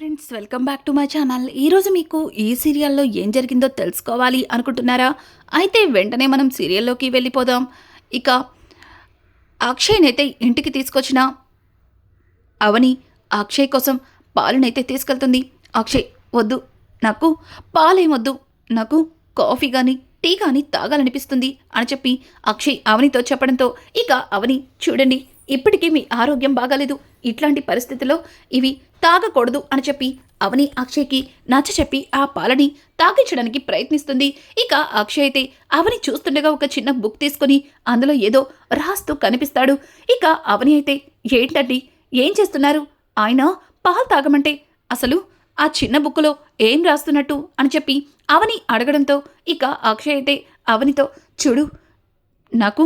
Friends welcome back to my channel. ఈరోజు మీకు ఈ సీరియల్లో ఏం జరిగిందో తెలుసుకోవాలి అనుకుంటున్నారా? అయితే వెంటనే మనం సీరియల్లోకి వెళ్ళిపోదాం. ఇక అక్షయ్నైతే ఇంటికి తీసుకొచ్చిన అవని అక్షయ్ కోసం పాలునైతే తీసుకెళ్తుంది. అక్షయ్ వద్దు నాకు పాలేమొద్దు. నాకు కాఫీ కానీ టీ కానీ తాగాలనిపిస్తుంది అని చెప్పి అక్షయ్ అవనితో చెప్పడంతో ఇక అవని చూడండి ఇప్పటికీ మీ ఆరోగ్యం బాగాలేదు. ఇట్లాంటి పరిస్థితిలో ఇవి తాగకూడదు అని చెప్పి అవని అక్షయ్కి నచ్చ చెప్పి ఆ పాలని తాగించడానికి ప్రయత్నిస్తుంది. ఇక అక్షయ్ అయితే అవని చూస్తుండగా ఒక చిన్న బుక్ తీసుకొని అందులో ఏదో రాస్తూ కనిపిస్తాడు. ఇక అవని అయితే ఏంటండి? ఏం చేస్తున్నారు? ఆయన పాలు తాగమంటే అసలు ఆ చిన్న బుక్కులో ఏం రాస్తున్నట్టు అని చెప్పి అవని అడగడంతో ఇక అక్షయ్ అయితే అవనితో చూడు నాకు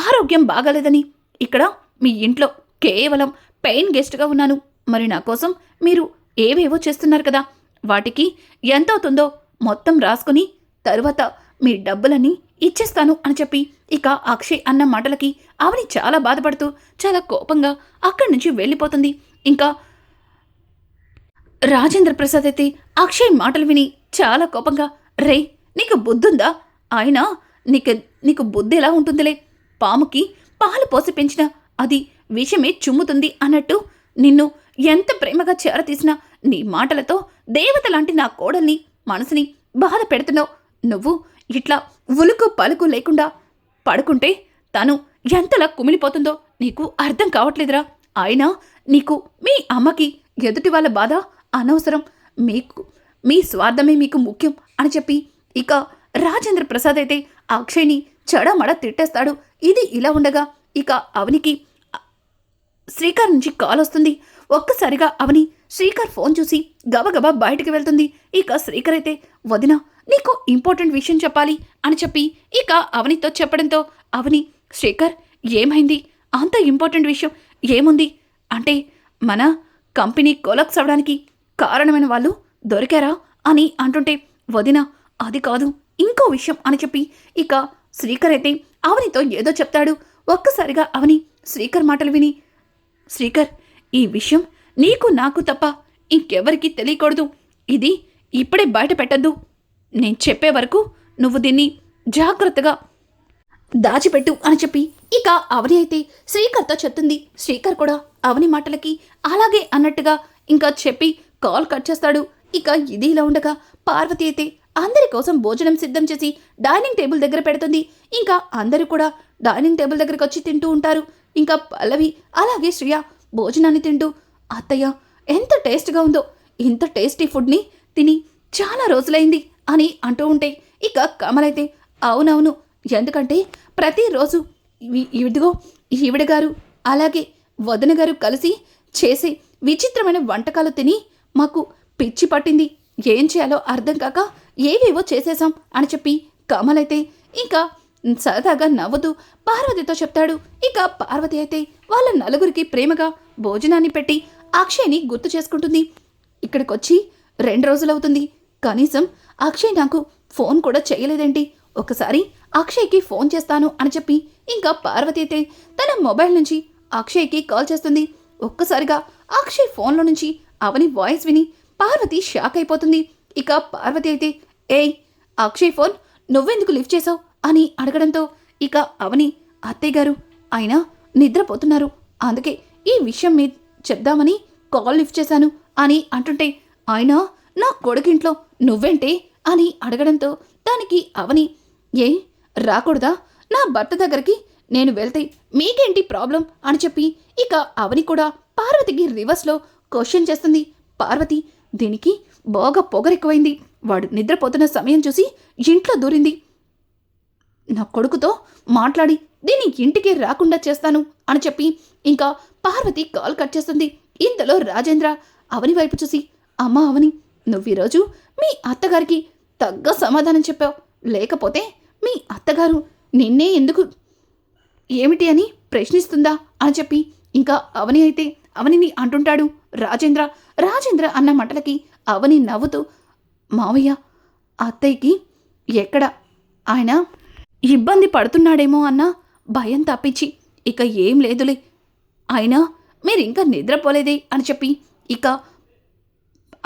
ఆరోగ్యం బాగాలేదని ఇక్కడ మీ ఇంట్లో కేవలం పెయిన్ గెస్ట్గా ఉన్నాను. మరి నా కోసం మీరు ఏవేవో చేస్తున్నారు కదా. వాటికి ఎంత అవుతుందో మొత్తం రాసుకుని తరువాత మీ డబ్బులన్నీ ఇచ్చేస్తాను అని చెప్పి ఇక అక్షయ్ అన్న మాటలకి అవని చాలా బాధపడుతూ చాలా కోపంగా అక్కడి నుంచి వెళ్ళిపోతుంది. ఇంకా రాజేంద్ర ప్రసాద్ అయితే అక్షయ్ మాటలు విని చాలా కోపంగా రే నీకు బుద్ధుందా? ఆయన నీకు నీకు బుద్ధి ఎలా ఉంటుందిలే? పాముకి పాలు పోసి పెంచిన అది విషమే చుమ్ముతుంది అన్నట్టు నిన్ను ఎంత ప్రేమగా చేరతీసినా నీ మాటలతో దేవత లాంటి నా కోడల్ని మనసుని బాధ పెడుతున్నావు. నువ్వు ఇట్లా ఉలుకు పలుకు లేకుండా పడుకుంటే తను ఎంతలా కుమిలిపోతుందో నీకు అర్థం కావట్లేదురా. అయినా నీకు మీ అమ్మకి ఎదుటి వాళ్ళ బాధ అనవసరం. మీకు మీ స్వార్థమే మీకు ముఖ్యం అని చెప్పి ఇక రాజేంద్ర ప్రసాద్ అయితే అక్షయ్ని చెడమడ తిట్టేస్తాడు. ఇది ఇలా ఉండగా ఇక అవనికి శ్రీకర్ నుంచి కాల్ వస్తుంది. ఒక్కసారిగా అవని శ్రీకర్ ఫోన్ చూసి గబగబా బయటికి వెళ్తుంది. ఇక శ్రీకర్ అయితే వదిన నీకు ఇంపార్టెంట్ విషయం చెప్పాలి అని చెప్పి ఇక అవనితో చెప్పడంతో అవని శ్రీకర్ ఏమైంది? అంత ఇంపార్టెంట్ విషయం ఏముంది? అంటే మన కంపెనీ కొలక్స్ అవడానికి కారణమైన వాళ్ళు దొరికారా? అని అంటుంటే వదిన అది కాదు ఇంకో విషయం అని చెప్పి ఇక శ్రీకర్ అయితే అవనితో ఏదో చెప్తాడు. ఒక్కసారిగా అవని శ్రీకర్ మాటలు విని శ్రీకర్ ఈ విషయం నీకు నాకు తప్ప ఇంకెవరికీ తెలియకూడదు. ఇది ఇప్పుడే బయట పెట్టద్దు. నేను చెప్పే వరకు నువ్వు దీన్ని జాగ్రత్తగా దాచిపెట్టు అని చెప్పి ఇక అవని అయితే శ్రీకర్తో చెప్తుంది. శ్రీకర్ కూడా అవని మాటలకి అలాగే అన్నట్టుగా ఇంకా చెప్పి కాల్ కట్ చేస్తాడు. ఇక ఇది ఇలా ఉండగా పార్వతి అయితే అందరి కోసం భోజనం సిద్ధం చేసి డైనింగ్ టేబుల్ దగ్గర పెడుతుంది. ఇంకా అందరూ కూడా డైనింగ్ టేబుల్ దగ్గరకు వచ్చి తింటూ ఉంటారు. ఇంకా పల్లవి అలాగే శ్రియ భోజనాన్ని తింటూ అత్తయ్య ఎంత టేస్ట్గా ఉందో ఇంత టేస్టీ ఫుడ్ని తిని చాలా రోజులైంది అని అంటూ ఉంటే ఇక కమలైతే అవునవును ఎందుకంటే ప్రతిరోజు ఇవి- ఇదిగో ఈవిడ గారు అలాగే వదన గారు కలిసి చేసే విచిత్రమైన వంటకాలు తిని మాకు పిచ్చి పట్టింది. ఏం చేయాలో అర్థం కాక ఏవేవో చేసేసాం అని చెప్పి కమలైతే ఇంకా సరదాగా నవ్వుతూ పార్వతితో చెప్తాడు. ఇక పార్వతి అయితే వాళ్ళ నలుగురికి ప్రేమగా భోజనాన్ని పెట్టి అక్షయ్ని గుర్తు చేసుకుంటుంది. ఇక్కడికొచ్చి రెండు రోజులవుతుంది. కనీసం అక్షయ్ నాకు ఫోన్ కూడా చేయలేదేంటి? ఒకసారి అక్షయ్కి ఫోన్ చేస్తాను అని చెప్పి ఇంకా పార్వతి అయితే తన మొబైల్ నుంచి అక్షయ్కి కాల్ చేస్తుంది. ఒక్కసారిగా అక్షయ్ ఫోన్లో నుంచి అవని వాయిస్ విని పార్వతి షాక్ అయిపోతుంది. ఇక పార్వతి అయితే ఏయ్ అక్షయ్ ఫోన్ నువ్వెందుకు లిఫ్ట్ చేసావు అని అడగడంతో ఇక అవని అత్తయ్య గారు ఆయన నిద్రపోతున్నారు. అందుకే ఈ విషయం మీ చెప్దామని కాల్ లిఫ్ట్ చేశాను అని అంటుంటే ఆయన నా కొడుకింట్లో నువ్వేంటే అని అడగడంతో దానికి అవని ఏ రాకూడదా? నా భర్త దగ్గరికి నేను వెళ్తే మీకేంటి ప్రాబ్లం అని చెప్పి ఇక అవని కూడా పార్వతికి రివర్స్లో క్వశ్చన్ చేస్తుంది. పార్వతి దీనికి బాగా పొగరెక్కువైంది వాడు నిద్రపోతున్న సమయం చూసి ఇంట్లో దూరింది. నా కొడుకుతో మాట్లాడి దీని ఇంటికి రాకుండా చేస్తాను అని చెప్పి ఇంకా పార్వతి కాల్ కట్ చేస్తుంది. ఇంతలో రాజేంద్ర అవని వైపు చూసి అమ్మ అవని నువ్వు ఈరోజు మీ అత్తగారికి తగ్గ సమాధానం చెప్పావు. లేకపోతే మీ అత్తగారు నిన్నే ఎందుకు ఏమిటి అని ప్రశ్నిస్తుందా? అని చెప్పి ఇంకా అవని అయితే అవనిని అంటుంటాడు రాజేంద్ర. రాజేంద్ర అన్న మాటలకి అవని నవ్వుతూ మావయ్య అత్తయ్యకి ఎక్కడ? ఆయన ఇబ్బంది పడుతున్నాడేమో అన్న భయం తప్పించి ఇక ఏం లేదులే. అయినా మీరు ఇంకా నిద్రపోలేదే అని చెప్పి ఇక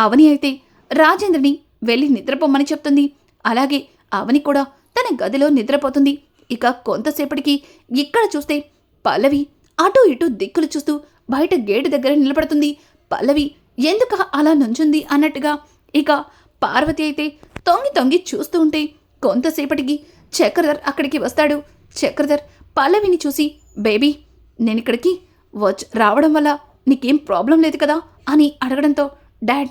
అవని అయితే రాజేంద్రని వెళ్ళి నిద్రపోమని చెప్తుంది. అలాగే అవని కూడా తన గదిలో నిద్రపోతుంది. ఇక కొంతసేపటికి ఇక్కడ చూస్తే పల్లవి అటు ఇటు దిక్కులు చూస్తూ బయట గేటు దగ్గర నిలబడుతుంది. పల్లవి ఎందుక అలా నుంచుంది అన్నట్టుగా ఇక పార్వతి అయితే తొంగి తొంగి చూస్తూ ఉంటే కొంతసేపటికి చక్రధర్ అక్కడికి వస్తాడు. చక్రధర్ పల్లవిని చూసి బేబీ నేను ఇక్కడికి వచ్చి రావడం వల్ల నీకేం ప్రాబ్లం లేదు కదా? అని అడగడంతో డాడ్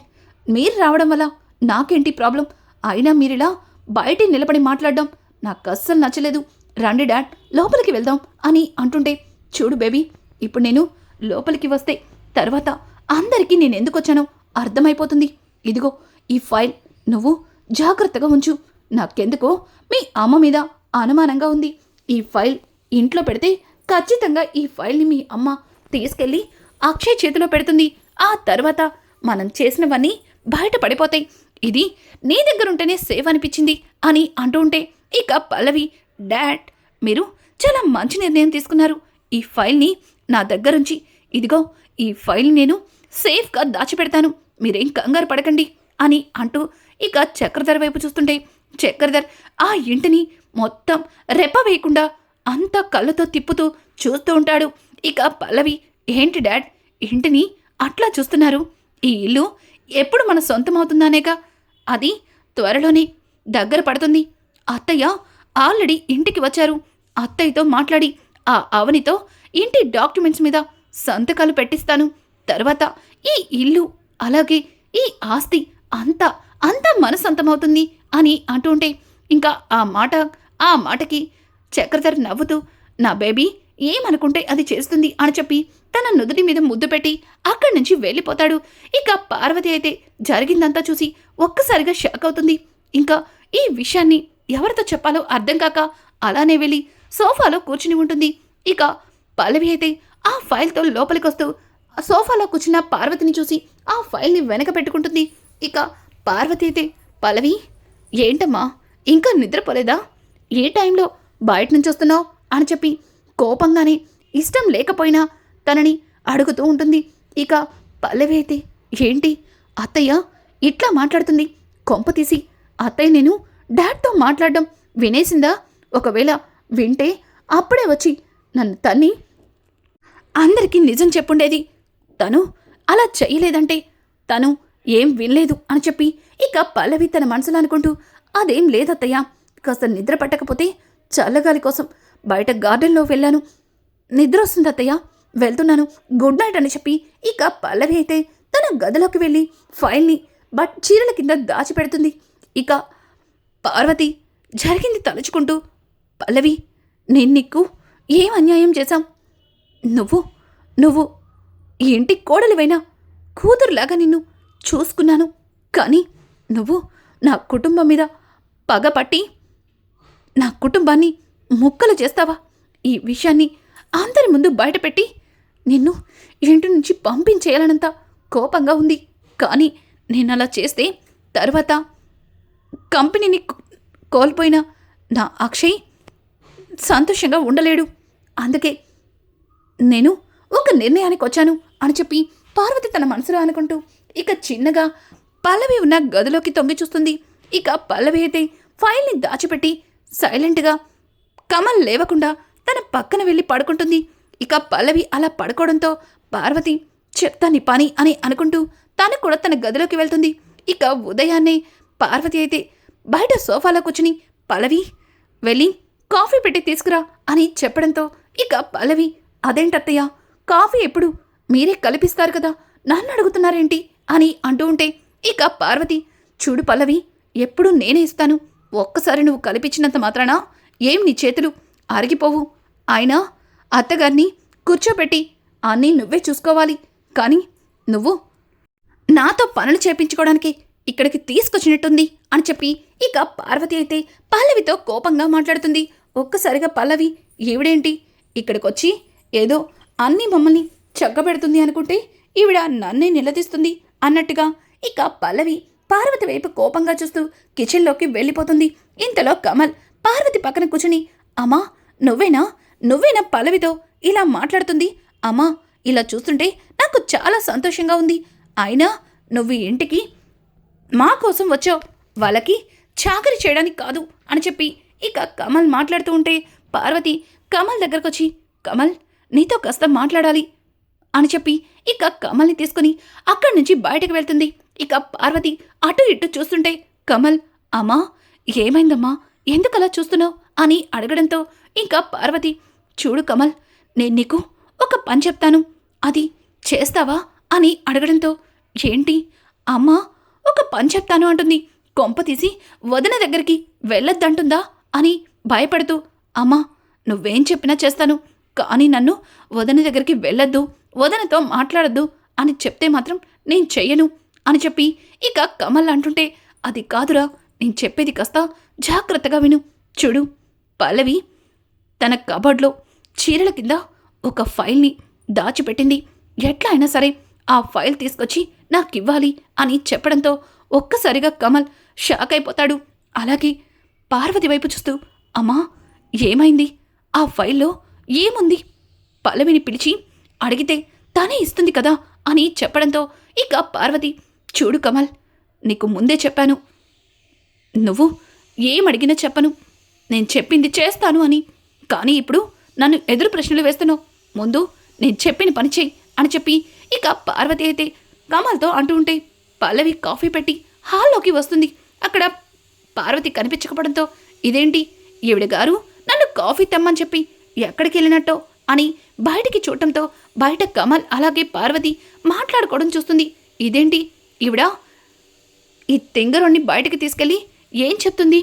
మీరు రావడం వల్ల నాకేంటి ప్రాబ్లం? అయినా మీరిలా బయట నిలబడి మాట్లాడడం నాకు అస్సలు నచ్చలేదు. రండి డాడ్ లోపలికి వెళ్దాం అని అంటుంటే చూడు బేబీ ఇప్పుడు నేను లోపలికి వస్తే తర్వాత అందరికీ నేను ఎందుకు వచ్చానో అర్థమైపోతుంది. ఇదిగో ఈ ఫైల్ నువ్వు జాగ్రత్తగా ఉంచు. నాకెందుకో మీ అమ్మ మీద అనుమానంగా ఉంది. ఈ ఫైల్ ఇంట్లో పెడితే ఖచ్చితంగా ఈ ఫైల్ని మీ అమ్మ తీసుకెళ్ళి అక్షయ్ చేతిలో పెడుతుంది. ఆ తర్వాత మనం చేసినవన్నీ బయటపడిపోతాయి ఇది నీ దగ్గర ఉంటేనే సేఫ్ అనిపించింది అని అంటూ ఉంటే ఇక పల్లవి డాడ్ మీరు చాలా మంచి నిర్ణయం తీసుకున్నారు. ఈ ఫైల్ని నా దగ్గరుంచి ఇదిగో ఈ ఫైల్ నేను సేఫ్గా దాచిపెడతాను. మీరేం కంగారు పడకండి అని అంటూ ఇక చక్రధర్ వైపు చూస్తుంటే చక్రధర్ ఆ ఇంటిని మొత్తం రెప్ప వేయకుండా అంతా కళ్ళతో తిప్పుతూ చూస్తూ ఉంటాడు. ఇక పల్లవి ఏంటి డాడ్ ఇంటిని అట్లా చూస్తున్నారు? ఈ ఇల్లు ఎప్పుడు మన సొంతమవుతుందానేగా? అది త్వరలోనే దగ్గర పడుతుంది. అత్తయ్య ఆల్రెడీ ఇంటికి వచ్చారు. అత్తయ్యతో మాట్లాడి ఆ అవనితో ఇంటి డాక్యుమెంట్స్ మీద సంతకాలు పెట్టిస్తాను. తర్వాత ఈ ఇల్లు అలాగే ఈ ఆస్తి అంతా అంతా మనసంతమవుతుంది అని అంటుంటే ఇంకా ఆ మాట ఆ మాటకి చక్రధర్ నవ్వుతూ నా బేబీ ఏమనుకుంటే అది చేస్తుంది అని చెప్పి తన నుదుటి మీద ముద్దు పెట్టి అక్కడి నుంచి వెళ్ళిపోతాడు. ఇక పార్వతి అయితే జరిగిందంతా చూసి ఒక్కసారిగా షాక్ అవుతుంది. ఇంకా ఈ విషయాన్ని ఎవరితో చెప్పాలో అర్థం కాక అలానే వెళ్ళి సోఫాలో కూర్చుని ఉంటుంది. ఇక పల్లవి అయితే ఆ ఫైల్తో లోపలికొస్తూ సోఫాలో కూర్చున్న పార్వతిని చూసి ఆ ఫైల్ని వెనక పెట్టుకుంటుంది. ఇక పార్వతి అయితే పల్లవి ఏంటమ్మా? ఇంకా నిద్రపోలేదా? ఏ టైంలో బయట నుంచి వస్తున్నావు? అని చెప్పి కోపంగానే ఇష్టం లేకపోయినా తనని అడుగుతూ ఉంటుంది. ఇక పల్లవి అయితే ఏంటి? అత్తయ్య ఇట్లా మాట్లాడుతుంది. కొంప తీసి అత్తయ్య నేను డాడ్తో మాట్లాడడం వినేసిందా? ఒకవేళ వింటే అప్పుడే వచ్చి నన్ను తన్ని అందరికీ నిజం చెప్పుండేది తను అలా చేయలేదంటే తను ఏం వినలేదు అని చెప్పి ఇక పల్లవి తన మనసులో అనుకుంటూ అదేం లేదత్తయ్య కాస్త నిద్ర పట్టకపోతే చల్లగాలి కోసం బయట గార్డెన్లో వెళ్ళాను. నిద్ర వస్తుంది అత్తయ్య వెళ్తున్నాను. గుడ్ నైట్ అని చెప్పి ఇక పల్లవి అయితే తన గదిలోకి వెళ్ళి ఫైల్ని బట్ చీరల కింద దాచిపెడుతుంది. ఇక పార్వతి జరిగింది తలుచుకుంటూ పల్లవి నేను నీకు ఏం అన్యాయం చేశాం? నువ్వు నువ్వు ఇంటి కోడలివైనా కూతురులాగా నిన్ను చూసుకున్నాను. కానీ నువ్వు నా కుటుంబం మీద పగపట్టి నా కుటుంబాన్ని ముక్కలు చేస్తావా? ఈ విషయాన్ని అందరి ముందు బయటపెట్టి నిన్ను ఇంటి నుంచి పంపించేయాలనంత కోపంగా ఉంది. కానీ నేను అలా చేస్తే తర్వాత కంపెనీని కోల్పోయిన నా అక్షయ్ సంతోషంగా ఉండలేడు. అందుకే నేను ఒక నిర్ణయానికి వచ్చాను అని చెప్పి పార్వతి తన మనసులో అనుకుంటూ ఇక చిన్నగా పల్లవి ఉన్న గదిలోకి తొంగి చూస్తుంది. ఇక పల్లవి అయితే ఫైల్ని దాచిపెట్టి సైలెంట్గా కమల్ లేవకుండా తన పక్కన వెళ్ళి పడుకుంటుంది. ఇక పల్లవి అలా పడుకోవడంతో పార్వతి చెప్తాని పని అని అనుకుంటూ తను కూడా తన గదిలోకి వెళ్తుంది. ఇక ఉదయాన్నే పార్వతి అయితే బయట సోఫాలో కూర్చుని పల్లవి వెళ్ళి కాఫీ పెట్టి తీసుకురా అని చెప్పడంతో ఇక పల్లవి అదేంటత్తయ్య కాఫీ ఎప్పుడు మీరే కల్పిస్తారు కదా నన్ను అడుగుతున్నారేంటి? అని అంటూ ఉంటే ఇక పార్వతి చూడు పల్లవి ఎప్పుడూ నేనే ఇస్తాను. ఒక్కసారి నువ్వు కల్పించినంత మాత్రాన? ఏం నీ చేతులు? అరిగిపోవు. అయినా అత్తగారిని కూర్చోబెట్టి అన్నీ నువ్వే చూసుకోవాలి. కానీ నువ్వు నాతో పనులు చేపించుకోవడానికి ఇక్కడికి తీసుకొచ్చినట్టుంది అని చెప్పి ఇక పార్వతి అయితే పల్లవితో కోపంగా మాట్లాడుతుంది. ఒక్కసారిగా పల్లవి ఈవిడేంటి? ఇక్కడికొచ్చి ఏదో అన్ని మమ్మల్ని చక్కబెడుతుంది అనుకుంటే ఈవిడ నన్నే నిలదీస్తుంది అన్నట్టుగా ఇక పల్లవి పార్వతి వైపు కోపంగా చూస్తూ కిచెన్లోకి వెళ్ళిపోతుంది. ఇంతలో కమల్ పార్వతి పక్కన కూర్చుని అమ్మా నువ్వేనా? నువ్వేనా పల్లవితో ఇలా మాట్లాడుతుంది? అమ్మా ఇలా చూస్తుంటే నాకు చాలా సంతోషంగా ఉంది. అయినా నువ్వు ఇంటికి మా కోసం వచ్చావు. వాళ్ళకి చాకరీ చేయడానికి కాదు అని చెప్పి ఇక కమల్ మాట్లాడుతూ ఉంటే పార్వతి కమల్ దగ్గరకు వచ్చి కమల్ నీతో కాస్త మాట్లాడాలి. అని చెప్పి ఇక కమల్ని తీసుకుని అక్కడి నుంచి బయటకు వెళ్తుంది. ఇక పార్వతి అటు ఇటు చూస్తుంటే కమల్ అమ్మా ఏమైందమ్మా? ఎందుకలా చూస్తున్నావు? అని అడగడంతో ఇంకా పార్వతి చూడు కమల్ నేను నీకు ఒక పని చెప్తాను. అది చేస్తావా? అని అడగడంతో ఏంటి? అమ్మా ఒక పని చెప్తాను అంటుంది. కొంప తీసి వదిన దగ్గరికి వెళ్ళొద్దంటుందా? అని భయపడుతూ అమ్మా నువ్వేం చెప్పినా చేస్తాను. కానీ నన్ను వదన దగ్గరికి వెళ్ళొద్దు వదనతో మాట్లాడద్దు అని చెప్తే మాత్రం నేను చెయ్యను అని చెప్పి ఇక కమల్ అంటుంటే అది కాదురా నేను చెప్పేది కాస్త జాగ్రత్తగా విను చూడు. పల్లవి తన కబడ్లో చీరల కింద ఒక ఫైల్ని దాచిపెట్టింది. ఎట్లా అయినా సరే ఆ ఫైల్ తీసుకొచ్చి నాకివ్వాలి అని చెప్పడంతో ఒక్కసారిగా కమల్ షాక్ అయిపోతాడు. అలాగే పార్వతి వైపు చూస్తూ అమ్మా ఏమైంది? ఆ ఫైల్లో ఏముంది? పల్లవిని పిలిచి అడిగితే తనే ఇస్తుంది కదా అని చెప్పడంతో ఇక పార్వతి చూడు కమల్ నీకు ముందే చెప్పాను. నువ్వు ఏమడిగినా చెప్పను. నేను చెప్పింది చేస్తాను అని. కానీ ఇప్పుడు నన్ను ఎదురు ప్రశ్నలు వేస్తున్నావు. ముందు నేను చెప్పిన పని చేయి అని చెప్పి ఇక పార్వతి అయితే కమల్తో అంటూ ఉంటే పల్లవి కాఫీ పెట్టి హాల్లోకి వస్తుంది. అక్కడ పార్వతి కనిపించకపోవడంతో ఇదేంటి? ఈవిడ గారు నన్ను కాఫీ తెమ్మని చెప్పి ఎక్కడికి వెళ్ళినట్టో అని బయటికి చూడటంతో బయట కమల్ అలాగే పార్వతి మాట్లాడుకోవడం చూస్తుంది. ఇదేంటి? ఈవిడ ఈ తెంగరోణ్ణి బయటికి తీసుకెళ్ళి ఏం చెప్తుంది?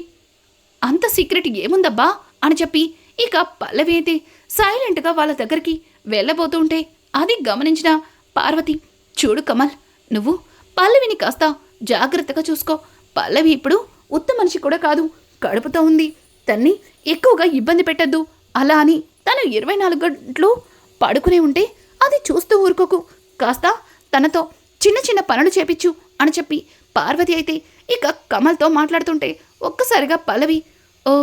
అంత సీక్రెట్ ఏముందబ్బా? అని చెప్పి ఇక పల్లవి అయితే సైలెంట్గా వాళ్ళ దగ్గరికి వెళ్ళబోతూ ఉంటే అది గమనించిన పార్వతి చూడు కమల్ నువ్వు పల్లవిని కాస్త జాగ్రత్తగా చూసుకో. పల్లవి ఇప్పుడు ఉత్త మనిషి కూడా కాదు కడుపుతో ఉంది. తన్ని ఎక్కువగా ఇబ్బంది పెట్టద్దు. అలా అని తను ఇరవై నాలుగు గంటలు పడుకునే ఉంటే అది చూస్తూ ఊరుకోకు. కాస్త తనతో చిన్న చిన్న పనులు చేపించు అని చెప్పి పార్వతి అయితే ఇక కమల్తో మాట్లాడుతుంటే ఒక్కసారిగా పల్లవి ఓ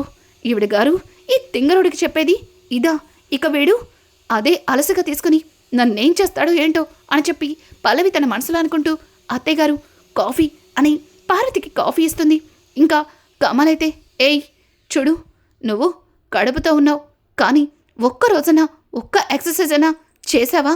ఈవిడ గారు ఈ తింగరుడికి చెప్పేది ఇదా? ఇక వీడు అదే అలసగా తీసుకుని నన్నేం చేస్తాడో ఏంటో? అని చెప్పి పల్లవి తన మనసులో అనుకుంటూ అత్తయ్యగారు కాఫీ అని పార్వతికి కాఫీ ఇస్తుంది. ఇంకా కమల్ అయితే ఏయ్ చూడు నువ్వు కడుపుతో ఉన్నావు కానీ ఒక్క రోజున ఒక్క ఎక్సర్సైజ్ అయినా చేసావా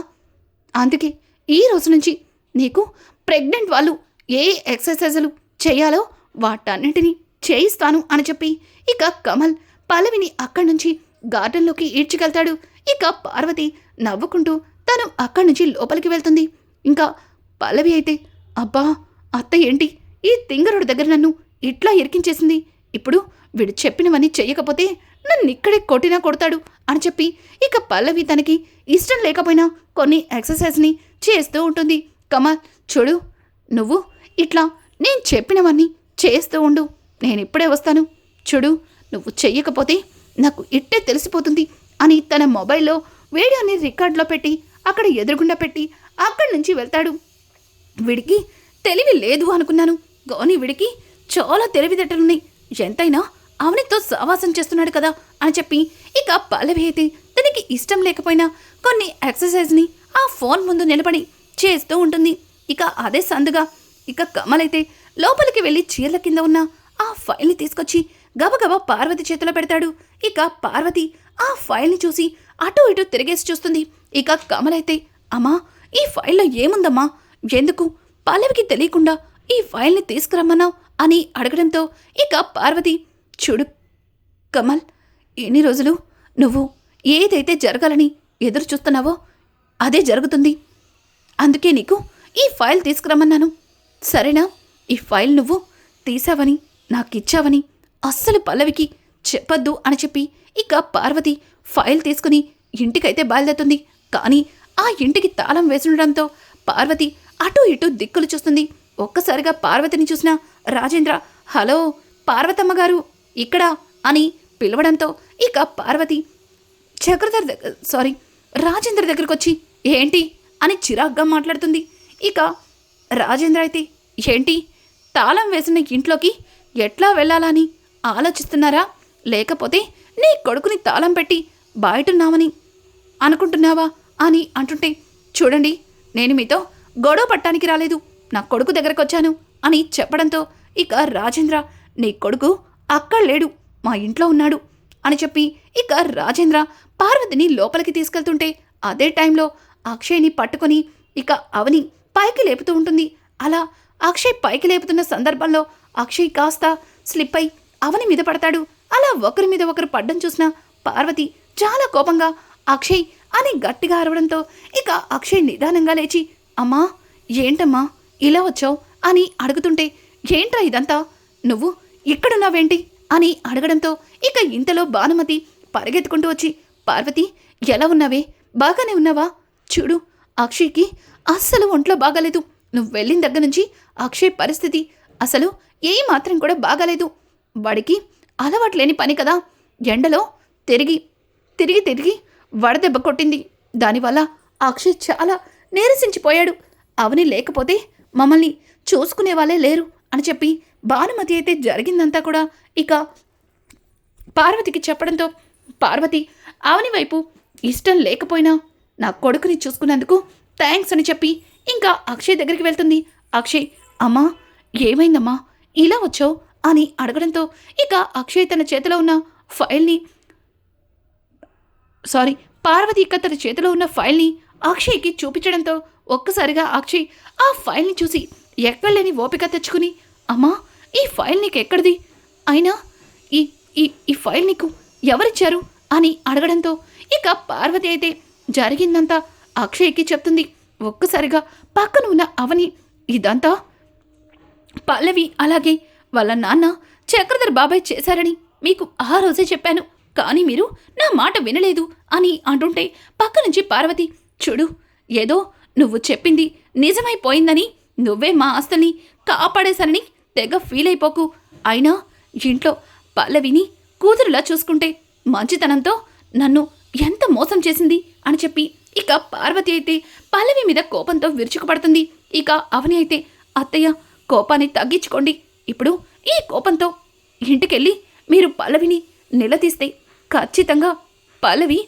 అందుకే ఈ రోజు నుంచి నీకు ప్రెగ్నెంట్ వాళ్ళు ఏ ఎక్సర్సైజులు చేయాలో వాటన్నిటినీ చేయిస్తాను అని చెప్పి ఇక కమల్ పల్లవిని అక్కడి నుంచి గార్డెన్లోకి ఈడ్చుకెళ్తాడు. ఇక పార్వతి నవ్వుకుంటూ తను అక్కడి నుంచి లోపలికి వెళ్తుంది. ఇంకా పల్లవి అయితే అబ్బా అత్త ఏంటి? ఈ తింగరుడి దగ్గర నన్ను ఇట్లా ఇరికించేసింది. ఇప్పుడు వీడు చెప్పినవన్నీ చెయ్యకపోతే నన్ను ఇక్కడే కొట్టినా కొడతాడు అని చెప్పి ఇక పల్లవి తనకి ఇష్టం లేకపోయినా కొన్ని ఎక్సర్సైజ్ని చేస్తూ ఉంటుంది. కమల్ చూడు నువ్వు ఇట్లా నేను చెప్పినవన్నీ చేస్తూ ఉండు. నేను ఇప్పుడే వస్తాను. చూడు నువ్వు చెయ్యకపోతే నాకు ఇట్టే తెలిసిపోతుంది అని తన మొబైల్లో వీడియోని రికార్డులో పెట్టి అక్కడ ఎదురుగుండా పెట్టి అక్కడి నుంచి వెళ్తాడు. వీడికి తెలివి లేదు అనుకున్నాను. కానీ వీడికి చాలా తెలివితేటలున్నాయి. ఎంతైనా అవనితో సావాసం చేస్తున్నాడు కదా అని చెప్పి ఇక పల్లవి అయితే తనకి ఇష్టం లేకపోయినా కొన్ని ఎక్సర్సైజ్ని ఆ ఫోన్ ముందు నిలబడి చేస్తూ ఉంటుంది. ఇక అదే సందుగా ఇక కమల్ అయితే లోపలికి వెళ్ళి చీరల కింద ఉన్న ఆ ఫైల్ని తీసుకొచ్చి గబగబా పార్వతి చేతిలో పెడతాడు. ఇక పార్వతి ఆ ఫైల్ని చూసి అటు ఇటు తిరిగేసి చూస్తుంది. ఇక కమల్ అయితే అమ్మా ఈ ఫైల్లో ఏముందమ్మా? ఎందుకు? పల్లవికి తెలియకుండా ఈ ఫైల్ని తీసుకురమ్మన్నావు? అని అడగడంతో ఇక పార్వతి చూడు కమల్ ఎన్ని రోజులు నువ్వు ఏదైతే జరగాలని ఎదురు చూస్తున్నావో అదే జరుగుతుంది. అందుకే నీకు ఈ ఫైల్ తీసుకురమ్మన్నాను. సరేనా? ఈ ఫైల్ నువ్వు తీసావని నాకిచ్చావని అస్సలు పల్లవికి చెప్పొద్దు అని చెప్పి ఇక పార్వతి ఫైల్ తీసుకుని ఇంటికైతే బయలుదేరుతుంది. కానీ ఆ ఇంటికి తాళం వేసుండడంతో పార్వతి అటు ఇటు దిక్కులు చూస్తుంది. ఒక్కసారిగా పార్వతిని చూసిన రాజేంద్ర హలో పార్వతమ్మ గారు ఇక్కడ అని పిలవడంతో ఇక పార్వతి చక్రధర్ దగ్గర సారీ రాజేంద్ర దగ్గరకు వచ్చి ఏంటి? అని చిరాగ్గా మాట్లాడుతుంది. ఇక రాజేంద్ర అయితే ఏంటి? తాళం వేసిన ఇంట్లోకి ఎట్లా వెళ్ళాలని ఆలోచిస్తున్నారా? లేకపోతే నీ కొడుకుని తాళం పెట్టి బయటున్నామని అనుకుంటున్నావా? అని అంటుంటే చూడండి నేను మీతో గొడవ పట్టానికి రాలేదు. నా కొడుకు దగ్గరకు వచ్చాను అని చెప్పడంతో ఇక రాజేంద్ర నీ కొడుకు అక్కడ లేడు మా ఇంట్లో ఉన్నాడు అని చెప్పి ఇక రాజేంద్ర పార్వతిని లోపలికి తీసుకెళ్తుంటే అదే టైంలో అక్షయ్ని పట్టుకొని ఇక అవని పైకి లేపుతూ ఉంటుంది. అలా అక్షయ్ పైకి లేపుతున్న సందర్భంలో అక్షయ్ కాస్త స్లిప్ అయి అవని మీద పడతాడు. అలా ఒకరి మీద ఒకరు పడ్డం చూసిన పార్వతి చాలా కోపంగా అక్షయ్ అని గట్టిగా అరవడంతో ఇక అక్షయ్ నిదానంగా లేచి అమ్మా ఏంటమ్మా ఇలా వచ్చావు? అని అడుగుతుంటే ఏంట్రా ఇదంతా? నువ్వు ఇక్కడున్నావేంటి అని అడగడంతో ఇక ఇంతలో భానుమతి పరిగెత్తుకుంటూ వచ్చి పార్వతి ఎలా ఉన్నావే? బాగానే ఉన్నావా? చూడు అక్షయ్కి అస్సలు ఒంట్లో బాగాలేదు. నువ్వు వెళ్ళిన దగ్గర నుంచి అక్షయ్ పరిస్థితి అసలు ఏ మాత్రం కూడా బాగాలేదు. వాడికి అలవాట్లేని పని కదా. ఎండలో తిరిగి తిరిగి తిరిగి వడదెబ్బ కొట్టింది. దానివల్ల అక్షయ్ చాలా నీరసించిపోయాడు. అవని లేకపోతే మమ్మల్ని చూసుకునే వాళ్ళే లేరు అని చెప్పి భానుమతి అయితే జరిగిందంతా కూడా ఇక పార్వతికి చెప్పడంతో పార్వతి అవని వైపు ఇష్టం లేకపోయినా నా కొడుకుని చూసుకున్నందుకు థ్యాంక్స్ అని చెప్పి ఇంకా అక్షయ్ దగ్గరికి వెళ్తుంది. అక్షయ్ అమ్మా ఏమైందమ్మా? ఇలా వచ్చావు? అని అడగడంతో ఇక అక్షయ్ తన చేతిలో ఉన్న ఫైల్ని సారీ పార్వతి ఇక తన చేతిలో ఉన్న ఫైల్ని అక్షయ్కి చూపించడంతో ఒక్కసారిగా అక్షయ్ ఆ ఫైల్ని చూసి ఎక్కడలేని ఓపిక తెచ్చుకుని అమ్మా ఈ ఫైల్ నీకు ఎక్కడిది అయినా ఈ ఈ ఈ ఫైల్ నీకు ఎవరిచ్చారు? అని అడగడంతో ఇక పార్వతి అయితే జరిగిందంతా అక్షయ్కి చెప్తుంది. ఒక్కసారిగా పక్కన ఉన్న అవని ఇదంతా పల్లవి అలాగే వాళ్ళ నాన్న చక్రధర్ బాబాయ్ చేశారని మీకు ఆ రోజే చెప్పాను. కానీ మీరు నా మాట వినలేదు అని అంటుంటే పక్క నుంచి పార్వతి చూడు ఏదో నువ్వు చెప్పింది నిజమైపోయిందని నువ్వే మా ఆస్తుల్ని కాపాడేశానని తెగ ఫీల్ అయిపోకు. అయినా ఇంట్లో పల్లవిని కూతురులా చూసుకుంటే మంచితనంతో నన్ను ఎంత మోసం చేసింది అని చెప్పి ఇక పార్వతి అయితే పల్లవి మీద కోపంతో విరుచుకుపడుతుంది. ఇక అవని అయితే అత్తయ్య కోపాన్ని తగ్గించుకోండి. ఇప్పుడు ఈ కోపంతో ఇంటికెళ్ళి మీరు పల్లవిని నిలదీస్తే ఖచ్చితంగా పల్లవి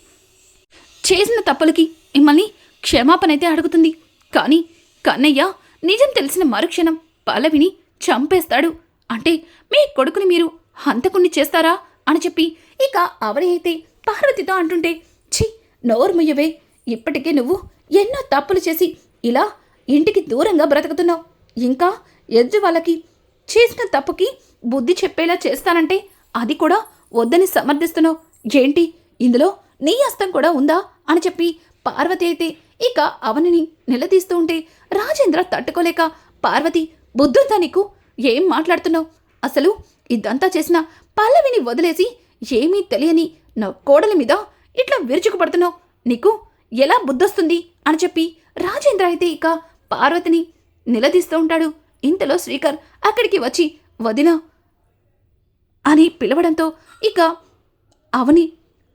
చేసిన తప్పులకి మిమ్మల్ని క్షమాపణ అయితే అడుగుతుంది. కానీ కన్నయ్య నిజం తెలిసిన మరుక్షణం పల్లవిని చంపేస్తాడు. అంటే మీ కొడుకుని మీరు హంతకుణ్ణి చేస్తారా? అని చెప్పి ఇక అవని అయితే పార్వతితో అంటుంటే ఛీ నోరు ముయ్యవే. ఇప్పటికే నువ్వు ఎన్నో తప్పులు చేసి ఇలా ఇంటికి దూరంగా బ్రతుకుతున్నావు. ఇంకా ఎదుటి వాళ్ళకి చేసిన తప్పుకి బుద్ధి చెప్పేలా చేస్తానంటే అది కూడా వద్దని సమర్థిస్తున్నావు. ఏంటి? ఇందులో నీ హస్తం కూడా ఉందా? అని చెప్పి పార్వతి అయితే ఇక అవనిని నిలదీస్తూ ఉంటే రాజేంద్ర తట్టుకోలేక పార్వతి బుద్ధుందా నీకు ఏం మాట్లాడుతున్నావు? అసలు ఇదంతా చేసిన పల్లవిని వదిలేసి ఏమీ తెలియని నా కోడలి మీద ఇట్లా విరుచుకుపడుతున్నావు? నీకు ఎలా బుద్ధొస్తుంది? అని చెప్పి రాజేంద్ర అయితే ఇక పార్వతిని నిలదీస్తూ ఉంటాడు. ఇంతలో శ్రీకర్ అక్కడికి వచ్చి వదిన అని పిలవడంతో ఇక అవని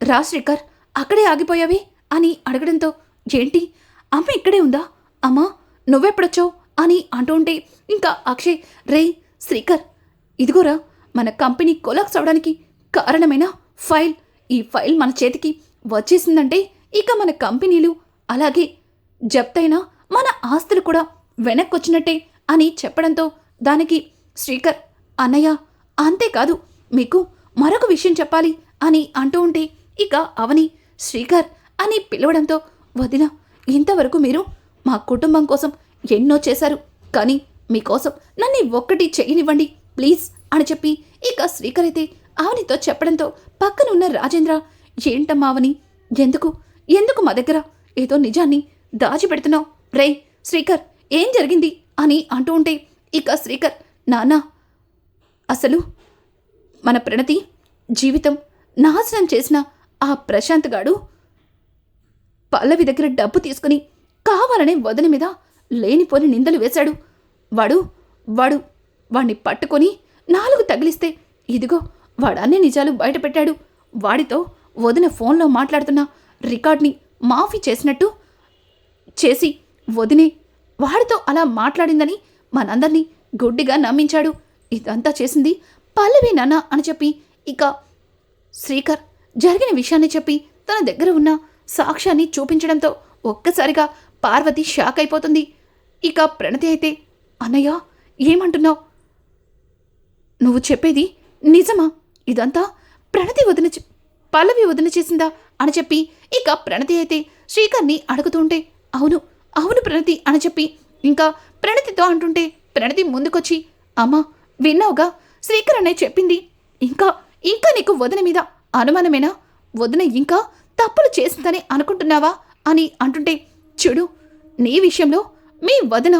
రా శ్రీకర్ అక్కడే ఆగిపోయావే అని అడగడంతో ఏంటి? అమ్మ ఇక్కడే ఉందా? అమ్మా నువ్వెప్పుడొచ్చావు? అని అంటూ ఉంటే ఇంకా అక్షయ్ రే శ్రీకర్ ఇదిగోరా మన కంపెనీ కొలాక్స్ అవడానికి కారణమైన ఫైల్. ఈ ఫైల్ మన చేతికి వచ్చేసిందంటే ఇక మన కంపెనీలు అలాగే జప్తైన మన ఆస్తులు కూడా వెనక్కొచ్చినట్టే అని చెప్పడంతో దానికి శ్రీకర్ అన్నయ్య అంతేకాదు మీకు మరొక విషయం చెప్పాలి అని అంటూ ఉంటే ఇక అవని శ్రీకర్ అని పిలవడంతో వదిన ఇంతవరకు మీరు మా కుటుంబం కోసం ఎన్నో చేశారు. కానీ మీకోసం నన్ను ఒక్కటి చేయనివ్వండి ప్లీజ్ అని చెప్పి ఇక శ్రీకర్ అయితే అవనితో చెప్పడంతో పక్కనున్న రాజేంద్ర ఏంటమ్మా అవని? ఎందుకు? ఎందుకు మా దగ్గర? ఏదో నిజాన్ని దాచిపెడుతున్నావు రే శ్రీకర్ ఏం జరిగింది? అని అంటూ ఉంటే ఇక శ్రీకర్ నానా అసలు మన ప్రణతి జీవితం నాశనం చేసిన ఆ ప్రశాంత్ గాడు పల్లవి దగ్గర డబ్బు తీసుకుని కావాలనే వదిన మీద లేనిపోని నిందలు వేశాడు. వాడు వాడు వాణ్ణి పట్టుకొని నాలుగు తగిలిస్తే ఇదిగో వాడన్ని నిజాలు బయటపెట్టాడు. వాడితో వదిన ఫోన్లో మాట్లాడుతున్న రికార్డ్ని మాఫీ చేసినట్టు చేసి వదినే వాడితో అలా మాట్లాడిందని మనందరినీ గుడ్డిగా నమ్మించాడు. ఇదంతా చేసింది పల్లవి నాన్న అని చెప్పి ఇక శ్రీకర్ జరిగిన విషయాన్ని చెప్పి తన దగ్గర ఉన్న సాక్ష్యాన్ని చూపించడంతో ఒక్కసారిగా పార్వతి షాక్ అయిపోతుంది. ఇక ప్రణతి అయితే అన్నయ్య ఏమంటున్నావు? నువ్వు చెప్పేది నిజమా? ఇదంతా ప్రణతి వదిన పల్లవి వదిన చేసిందా? అని చెప్పి ఇక ప్రణతి అయితే శ్రీకర్ని అడుగుతుంటే అవును అవును ప్రణతి అని చెప్పి ఇంకా ప్రణతితో అంటుంటే ప్రణతి ముందుకొచ్చి అమ్మా విన్నావుగా? శ్రీకర్ అనే చెప్పింది ఇంకా ఇంకా నీకు వదిన మీద అనుమానమేనా? వదిన ఇంకా తప్పులు చేసిందని అనుకుంటున్నావా? అని అంటుంటే చూడు నీ విషయంలో మీ వదిన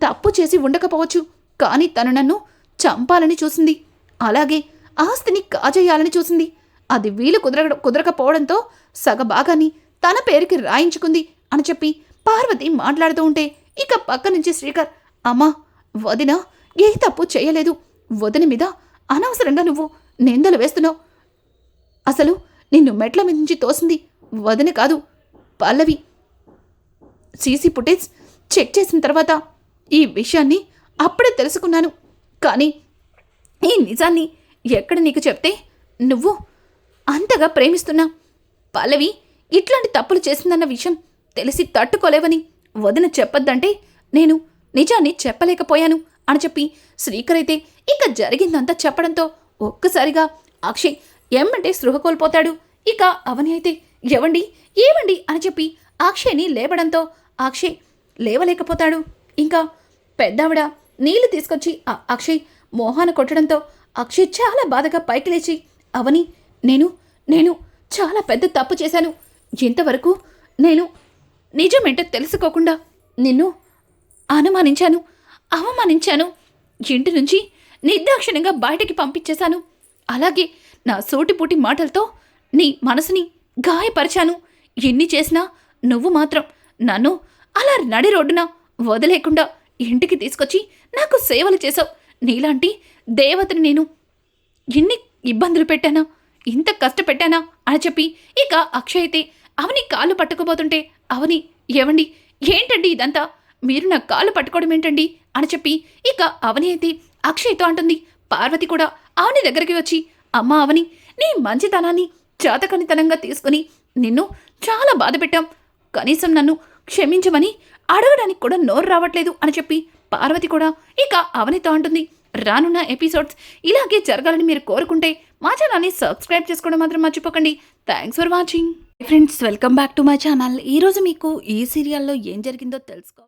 తప్పు చేసి ఉండకపోవచ్చు కానీ తను నన్ను చంపాలని చూసింది. అలాగే ఆస్తిని కాజేయాలని చూసింది. అది వీలు కుదర కుదరకపోవడంతో సగభాగాన్ని తన పేరుకి రాయించుకుంది అని చెప్పి పార్వతి మాట్లాడుతూ ఉంటే ఇక పక్క నుంచి శ్రీకర్ అమ్మా వదిన ఏ తప్పు చేయలేదు. వదిన మీద అనవసరంగా నువ్వు నిందలు వేస్తున్నావు. అసలు నిన్ను మెట్ల మీద నుంచి తోసింది వదిన కాదు పల్లవి. సీసీ ఫుటేజ్ చెక్ చేసిన తర్వాత ఈ విషయాన్ని అప్పుడే తెలుసుకున్నాను. కానీ ఈ నిజాన్ని ఎక్కడ నీకు చెప్తే నువ్వు అంతగా ప్రేమిస్తున్నా? పల్లవి ఇట్లాంటి తప్పులు చేసిందన్న విషయం తెలిసి తట్టుకోలేవని వదిన చెప్పొద్దంటే నేను నిజాన్ని చెప్పలేకపోయాను అని చెప్పి శ్రీకర్ అయితే ఇక జరిగిందంతా చెప్పడంతో ఒక్కసారిగా అక్షయ్ ఎమ్మంటే స్పృహ కోల్పోతాడు. ఇక అవని అయితే ఎవండి ఏవండి? అని చెప్పి అక్షయ్ని లేపడంతో అక్షయ్ లేవలేకపోతాడు. ఇంకా పెద్దావిడ నీళ్ళు తీసుకొచ్చి ఆ అక్షయ్ మోహాన కొట్టడంతో అక్షయ్ చాలా బాధగా పైకి లేచి అవని నేను నేను చాలా పెద్ద తప్పు చేశాను. ఇంతవరకు నేను నిజమేంటో తెలుసుకోకుండా నిన్ను అనుమానించాను అవమానించాను. ఇంటి నుంచి నిర్దాక్షిణ్యంగా బయటికి పంపించేశాను. అలాగే నా సూటిపూటి మాటలతో నీ మనసుని గాయపరిచాను. ఎన్ని చేసినా నువ్వు మాత్రం నన్ను అలా నడి రోడ్డున వదిలేకుండా ఇంటికి తీసుకొచ్చి నాకు సేవలు చేశావు. నీలాంటి దేవతని నేను ఎన్ని ఇబ్బందులు పెట్టానా ఇంత కష్టపెట్టానా అని చెప్పి ఇక అక్షయ్ అయితే అవని కాళ్ళు పట్టుకోబోతుంటే అవని ఏవండి? ఏంటండి ఇదంతా? మీరు నా కాళ్ళు పట్టుకోవడం ఏంటండి? అని చెప్పి ఇక అవని అయితే అక్షయ్తో అంటుంది. పార్వతి కూడా అవని దగ్గరికి వచ్చి అమ్మ అవని నీ మంచితనాన్ని చేతకనితనంగా తీసుకుని నిన్ను చాలా బాధ పెట్టాం కనీసం నన్ను క్షమించమని అడగడానికి కూడా నోరు రావట్లేదు అని చెప్పి పార్వతి కూడా ఇక అవనితో అంటుంది. రానున్న ఎపిసోడ్స్ ఇలాగే జరగాలని మీరు కోరుకుంటే మా ఛానల్ని సబ్స్క్రైబ్ చేసుకోవడం మాత్రం మర్చిపోకండి. Thanks for watching friends welcome back to my channel ఈరోజు మీకు ఈ సీరియల్లో ఏం జరిగిందో తెలుసుకో